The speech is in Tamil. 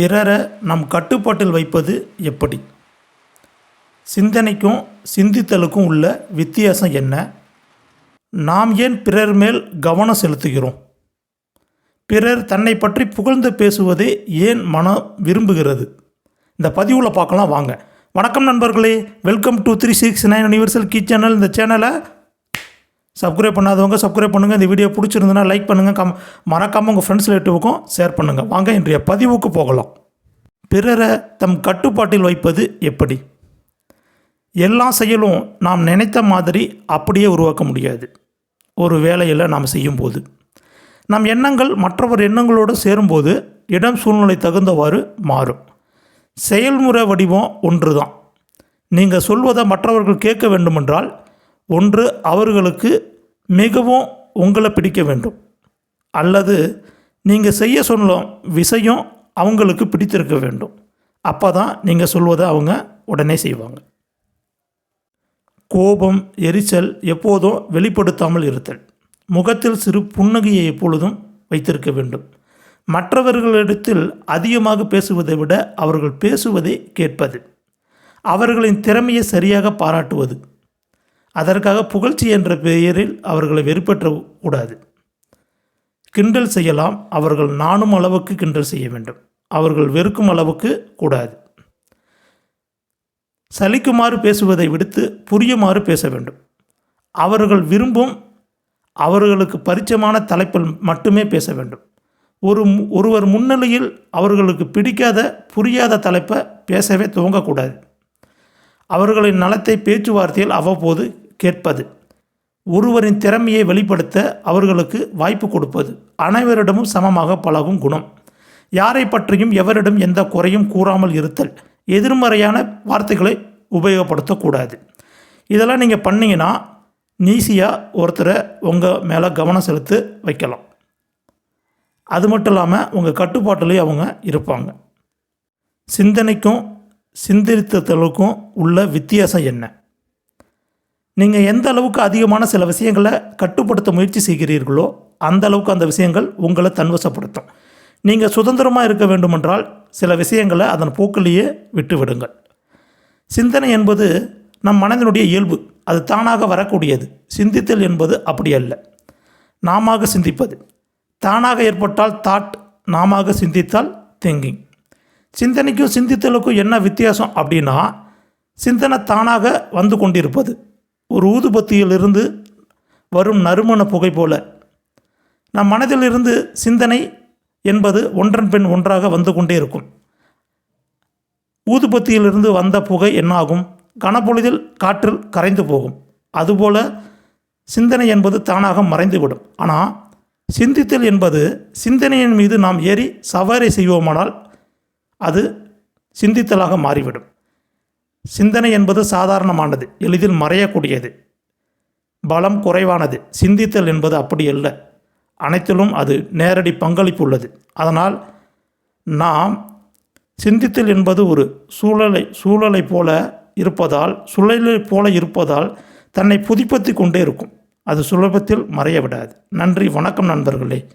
பிறரை நம் கட்டுப்பாட்டில் வைப்பது எப்படி? சிந்தனைக்கும் சிந்தித்தலுக்கும் உள்ள வித்தியாசம் என்ன? நாம் ஏன் பிறர் மேல் கவனம் செலுத்துகிறோம்? பிறர் தன்னை பற்றி புகழ்ந்து பேசுவதை ஏன் மனம் விரும்புகிறது? இந்த பதிவில் பார்க்கலாம் வாங்க. வணக்கம் நண்பர்களே. Welcome to three six nine universal key channel இந்த சேனலை சப்ஸ்கிரைப் பண்ணாதவங்க சப்ஸ்கிரைப் பண்ணுங்கள் இந்த வீடியோ பிடிச்சிருந்ததுன்னா லைக் பண்ணுங்கள் கம் மறக்காமல் உங்கள் ஃப்ரெண்ட்ஸ் ரிலேட்டிவுக்கும் ஷேர் பண்ணுங்கள் வாங்க இன்றைய பதிவுக்கு போகலாம். பிறரை தம் கட்டுப்பாட்டில் வைப்பது எப்படி? எல்லா செயலும் நாம் நினைத்த மாதிரி அப்படியே உருவாக்க முடியாது. ஒரு வேலையில் நாம் செய்யும்போது. நம் எண்ணங்கள் மற்றவர் எண்ணங்களோடு சேரும்போது இடம் சூழ்நிலை தகுந்தவாறு மாறும். செயல்முறை வடிவம் ஒன்று தான் நீங்கள் சொல்வதை மற்றவர்கள் கேட்க வேண்டுமென்றால் ஒன்று அவர்களுக்கு மிகவும் உங்களை பிடிக்க வேண்டும். அல்லது நீங்கள் செய்ய சொன்ன விஷயம் அவங்களுக்கு பிடித்திருக்க வேண்டும். அப்போ தான் நீங்கள் சொல்வதை அவங்க உடனே செய்வாங்க. கோபம் எரிச்சல் எப்போதும் வெளிப்படுத்தாமல் இருத்தல். முகத்தில் சிறு புன்னகையை எப்பொழுதும் வைத்திருக்க வேண்டும். மற்றவர்களிடத்தில் அதிகமாக பேசுவதை விட அவர்கள் பேசுவதை கேட்பது. அவர்களின் திறமையை சரியாக பாராட்டுவது. அதற்காக புகழ்ச்சி என்ற பெயரில் அவர்களை வெறுப்பற்ற கூடாது கிண்டல் செய்யலாம். அவர்கள் நாணும் அளவுக்கு கிண்டல் செய்ய வேண்டும். அவர்கள் வெறுக்கும் அளவுக்கு கூடாது. சலிக்குமாறு பேசுவதை விடுத்து புரியுமாறு பேச வேண்டும். அவர்கள் விரும்பும் அவர்களுக்கு பரிச்சயமான தலைப்பில் மட்டுமே பேச வேண்டும். ஒரு ஒருவர் முன்னிலையில் அவர்களுக்கு பிடிக்காத புரியாத தலைப்பை பேசவே துவங்கக்கூடாது. அவர்களின் நலத்தை பேச்சுவார்த்தையில் அவ்வப்போது கேட்பது. ஒருவரின் திறமையை வெளிப்படுத்த அவர்களுக்கு வாய்ப்பு கொடுப்பது. அனைவரிடமும் சமமாக பழகும் குணம். யாரை பற்றியும் எவரிடம் எந்த குறையும் கூறாமல் இருத்தல். எதிர்மறையான வார்த்தைகளை உபயோகப்படுத்தக்கூடாது. இதெல்லாம் நீங்கள் பண்ணீங்கன்னா ஈஸியாக ஒருத்தரை உங்கள் மேலே கவனம் செலுத்த வைக்கலாம். அது மட்டும் இல்லாமல் உங்கள் கட்டுப்பாட்டிலேயே அவங்க இருப்பாங்க. சிந்தனைக்கும் சிந்தித்தலுக்கும் உள்ள வித்தியாசம் என்ன? நீங்கள் எந்த அளவுக்கு அதிகமான சில விஷயங்களை கட்டுப்படுத்த முயற்சி செய்கிறீர்களோ அந்த அளவுக்கு அந்த விஷயங்கள் உங்களை தன்வசப்படுத்தும். நீங்கள் சுதந்திரமாக இருக்க வேண்டுமென்றால் சில விஷயங்களை அதன் போக்கிலேயே விட்டுவிடுங்கள். சிந்தனை என்பது நம் மனதினுடைய இயல்பு. அது தானாக வரக்கூடியது. சிந்தித்தல் என்பது அப்படி அல்ல. நாமாக சிந்திப்பது. தானாக ஏற்பட்டால் தாட் நாமாக சிந்தித்தால் திங்கிங் சிந்தனைக்கும் சிந்தித்தலுக்கும் என்ன வித்தியாசம் அப்படின்னா சிந்தனை தானாக வந்து கொண்டிருப்பது. ஒரு ஊதுபத்தியிலிருந்து வரும் நறுமண புகை போல. நம் மனதிலிருந்து சிந்தனை என்பது ஒன்றன் பின் ஒன்றாக வந்து கொண்டே இருக்கும். ஊதுபத்தியிலிருந்து வந்த புகை என்னாகும்? கனப்பொழுதில் காற்றில் கரைந்து போகும். அதுபோல சிந்தனை என்பது தானாக மறைந்துவிடும். ஆனால் சிந்தித்தல் என்பது சிந்தனையின் மீது நாம் ஏறி சவாரி செய்வோமானால் அது சிந்தித்தலாக மாறிவிடும். சிந்தனை என்பது சாதாரணமானது எளிதில் மறையக்கூடியது. பலம் குறைவானது சிந்தித்தல் என்பது அப்படி அல்ல. அனைத்திலும் அது நேரடி பங்களிப்பு உள்ளது அதனால் நாம் சிந்தித்தல் என்பது ஒரு சூழலை சூழலை போல இருப்பதால் சூழலைப் போல இருப்பதால் தன்னை புதுப்பித்து கொண்டே இருக்கும். அது சுலபத்தில் மறைய விடாது. நன்றி வணக்கம் நண்பர்களே.